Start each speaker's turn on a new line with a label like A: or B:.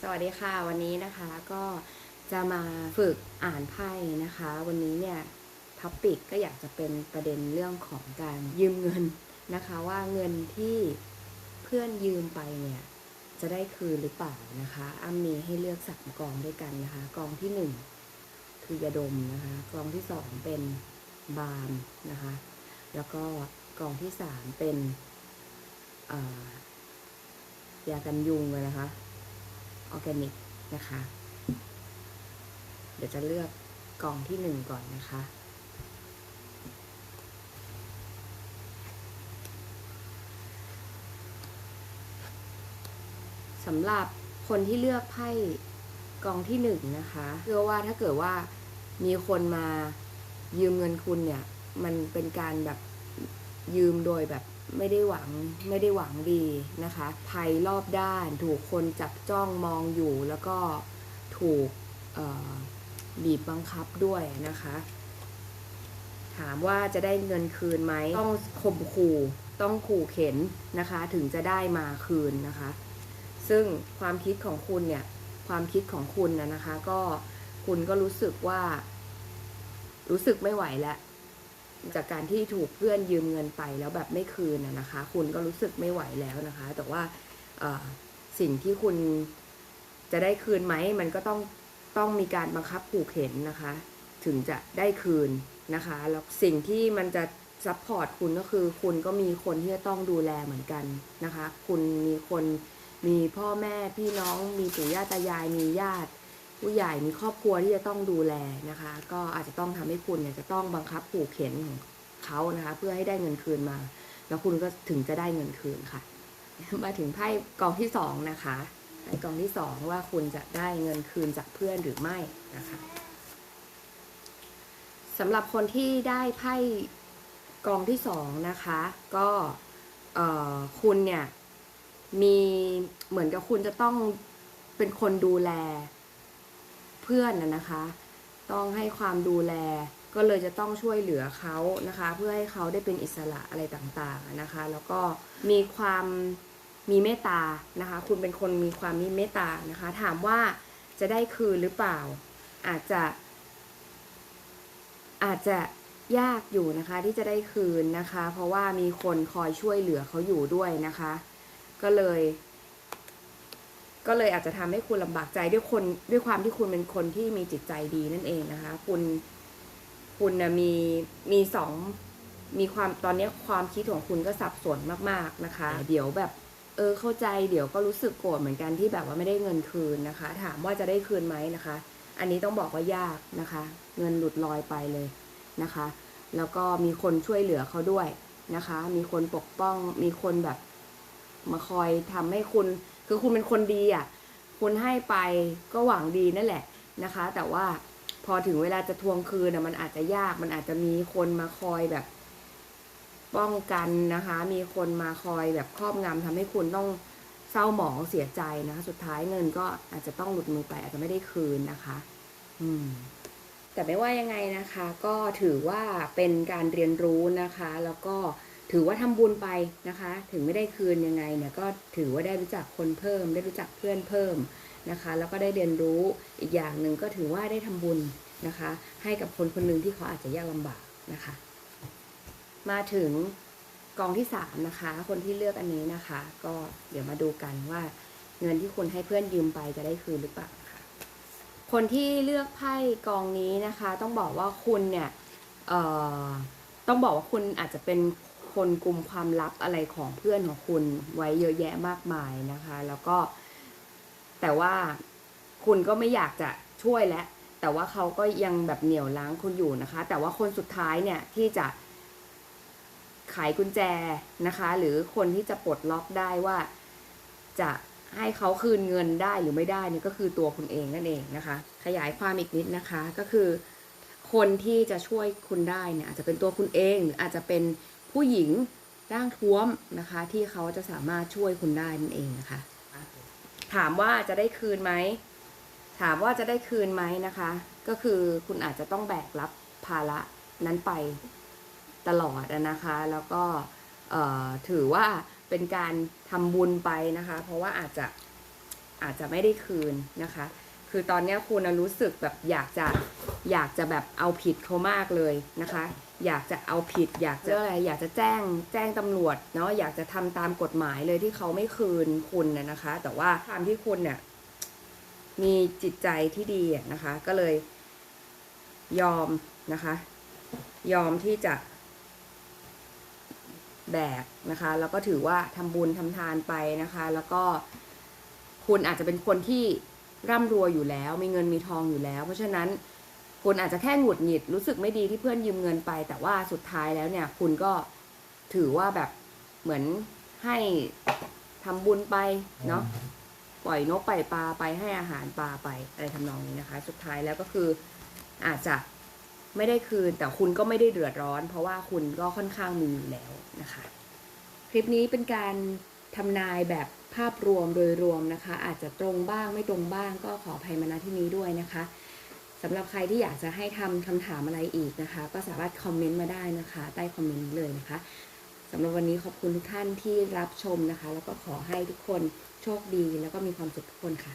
A: สวัสดีค่ะวันนี้นะคะก็จะมาฝึกอ่านไพ่นะคะ วันนี้เนี่ยท็อปิกก็อยากจะเป็นประเด็นเรื่องของการยืมเงินนะคะ ว่าเงินที่เพื่อนยืมไปเนี่ยจะได้คืนหรือเปล่านะคะอ้ำมีให้เลือกสามกองด้วยกันนะคะ กองที่หนึ่งคือยาดมนะคะ กองที่สองเป็นบาล์มนะคะ แล้วก็กองที่สามเป็นยากันยุงเลยนะคะ ออร์แกนิกนะคะ เดี๋ยวจะเลือกกล่องที่หนึ่งก่อนนะคะ สำหรับคนที่เลือกไพ่กองที่หนึ่งนะคะเชื่อว่าถ้าเกิดว่ามีคนมายืมเงินคุณเนี่ย มันเป็นการแบบยืมโดยแบบ ไม่ได้หวังไม่ได้หวังดีนะคะ ภัยรอบด้านถูกคนจับจ้องมองอยู่แล้วก็ถูกบีบบังคับด้วยนะคะ ถามว่าจะได้เงินคืนไหมต้องข่มขู่ต้องขู่เข็นนะคะ ถึงจะได้มาคืนนะคะ ซึ่งความคิดของคุณเนี่ยความคิดของคุณนะนะคะ ก็คุณก็รู้สึกว่า รู้สึกไม่ไหวแล้ว จากการที่ถูกเพื่อนยืมเงินไปแล้วแบบไม่คืนนะคะ คุณก็รู้สึกไม่ไหวแล้วนะคะ แต่ว่าสิ่งที่คุณจะได้คืนไหมมันก็ต้องต้องมีการบังคับขู่เข็นนะคะ ถึงจะได้คืนนะคะแล้วสิ่งที่มันจะซัพพอร์ตคุณก็คือคุณก็มีคนที่จะต้องดูแลเหมือนกันนะคะ คุณมีคนมีพ่อแม่พี่น้องมีปู่ย่าตายายมีญาติ ผู้ใหญ่มีครอบครัวที่จะต้องดูแลนะคะ ก็อาจจะต้องทำให้คุณเนี่ยจะต้องบังคับขู่เข็นของเขานะคะ เพื่อให้ได้เงินคืนมา แล้วคุณก็ถึงจะได้เงินคืนค่ะ มาถึงไพ่กองที่สองนะคะไพ่กองที่สองว่าคุณจะได้เงินคืนจากเพื่อนหรือไม่นะคะสำหรับคนที่ได้ไพ่กองที่สองนะคะ ก็คุณเนี่ยมีเหมือนกับคุณจะต้องเป็นคนดูแล เพื่อนนะนะคะ ต้องให้ความดูแลก็เลยจะต้องช่วยเหลือเขานะคะ เพื่อให้เขาได้เป็นอิสระอะไรต่างๆนะคะ แล้วก็มีความมีเมตตานะคะ คุณเป็นคนมีความมีเมตตานะคะ ถามว่าจะได้คืนหรือเปล่า อาจจะ อาจจะยากอยู่นะคะ ที่จะได้คืนนะคะ เพราะว่ามีคนคอยช่วยเหลือเขาอยู่ด้วยนะคะ ก็เลย ก็เลยอาจจะทำให้คุณลำบากใจด้วยคนด้วยความที่คุณเป็นคนที่มีจิตใจดีนั่นเองนะคะ คุณคุณนะมีมีสองมีความตอนนี้ความคิดของคุณก็สับสนมากๆนะคะ เดี๋ยวแบบ เออเข้าใจเดี๋ยวก็รู้สึกโกรธเหมือนกันที่แบบว่าไม่ได้เงินคืนนะคะ ถามว่าจะได้คืนไหมนะคะ อันนี้ต้องบอกว่ายากนะคะ เงินหลุดลอยไปเลยนะคะ แล้วก็มีคนช่วยเหลือเขาด้วยนะคะ มีคนปกป้อง มีคนแบบมาคอยทำให้คุณ คือคุณเป็นคนดีอะ คุณให้ไปก็หวังดีนั่นแหละนะคะ แต่ว่าพอถึงเวลาจะทวงคืนน่ะมันอาจจะยาก มันอาจจะมีคนมาคอยแบบ ป้องกันนะคะ มีคนมาคอยแบบครอบงำทำให้คุณต้องเศร้าหมองเสียใจนะคะ สุดท้ายเงินก็อาจจะต้องหลุดมือไป อาจจะไม่ได้คืนนะคะ อืม แต่ไม่ว่ายังไงนะคะ ก็ถือว่าเป็นการเรียนรู้นะคะ แล้วก็ ถือว่าทำบุญไปนะคะ ถึงไม่ได้คืนยังไงเนี่ยก็ถือว่าได้รู้จักคนเพิ่ม ได้รู้จักเพื่อนเพิ่มนะคะ แล้วก็ได้เรียนรู้อีกอย่างหนึ่งก็ถือว่าได้ทำบุญนะคะ ให้กับคนคนหนึ่งที่เขาอาจจะยากลำบากนะคะ มาถึงกองที่สามนะคะ คนที่เลือกอันนี้นะคะ ก็เดี๋ยวมาดูกันว่าเงินที่คุณให้เพื่อนยืมไปจะได้คืนหรือเปล่าค่ะ คนที่เลือกไพ่กองนี้นะคะ ต้องบอกว่าคุณเนี่ยต้องบอกว่าคุณอาจจะเป็น คนกลุ่มความลับอะไรของเพื่อนของคุณไว้เยอะแยะมากมายนะคะ แล้วก็แต่ว่าคุณก็ไม่อยากจะช่วยแล้วแต่ว่าเขาก็ยังแบบเหนี่ยวล้างคุณอยู่นะคะ แต่ว่าคนสุดท้ายเนี่ยที่จะไขกุญแจนะคะ หรือคนที่จะปลดล็อกได้ว่าจะให้เขาคืนเงินได้หรือไม่ได้นี่ก็คือตัวคุณเองนั่นเองนะคะ ขยายความอีกนิดนะคะก็คือ คนที่จะช่วยคุณได้เนี่ยอาจจะเป็นตัวคุณเองหรืออาจจะเป็น ผู้หญิงร่างท้วมนะคะ ที่เขาจะสามารถช่วยคุณได้นั่นเองนะคะ ถามว่าจะได้คืนไหมถามว่าจะได้คืนไหมนะคะ ก็คือคุณอาจจะต้องแบกรับภาระนั้นไปตลอดนะคะ แล้วก็ถือว่าเป็นการทำบุญไปนะคะ เพราะว่าอาจจะอาจจะไม่ได้คืนนะคะ คือตอนนี้คุณรู้สึกแบบอยากจะอยากจะแบบเอาผิดเขามากเลยนะคะ อยากจะเอาผิด อยากจะอะไรอยากจะแจ้งแจ้งตำรวจเนาะอยากจะทำตามกฎหมายเลยที่เขาไม่คืนคุณน่ะนะคะ แต่ว่าความที่คุณเนี่ยมีจิตใจที่ดีอะนะคะ ก็เลยยอมนะคะ ยอมที่จะแบกนะคะ แล้วก็ถือว่าทำบุญทำทานไปนะคะ แล้วก็คุณอาจจะเป็นคนที่ร่ำรวยอยู่แล้ว มีเงินมีทองอยู่แล้ว เพราะฉะนั้น คุณอาจจะแค่หงุดหงิดรู้สึกไม่ดีที่เพื่อนยืมเงินไป แต่ว่าสุดท้ายแล้วเนี่ย คุณก็ถือว่าแบบเหมือนให้ทำบุญไปเนาะปล่อยนกปล่อยปลาไปให้อาหารปลาไปอะไรทำนองนี้นะคะ สุดท้ายแล้วก็คืออาจจะไม่ได้คืน แต่คุณก็ไม่ได้เดือดร้อน เพราะว่าคุณก็ค่อนข้างมีอยู่แล้วนะคะ คลิปนี้เป็นการทำนายแบบภาพรวมโดยรวมนะคะ อาจจะตรงบ้างไม่ตรงบ้างก็ขออภัยมาณที่นี้ด้วยนะคะ สำหรับใครที่อยากจะให้ทำคำถามอะไรอีกนะคะ ก็สามารถคอมเมนต์มาได้นะคะ ใต้คอมเมนต์นี้เลยนะคะสำหรับวันนี้ขอบคุณทุกท่านที่รับชมนะคะ แล้วก็ขอให้ทุกคนโชคดี แล้วก็มีความสุขทุกคนค่ะ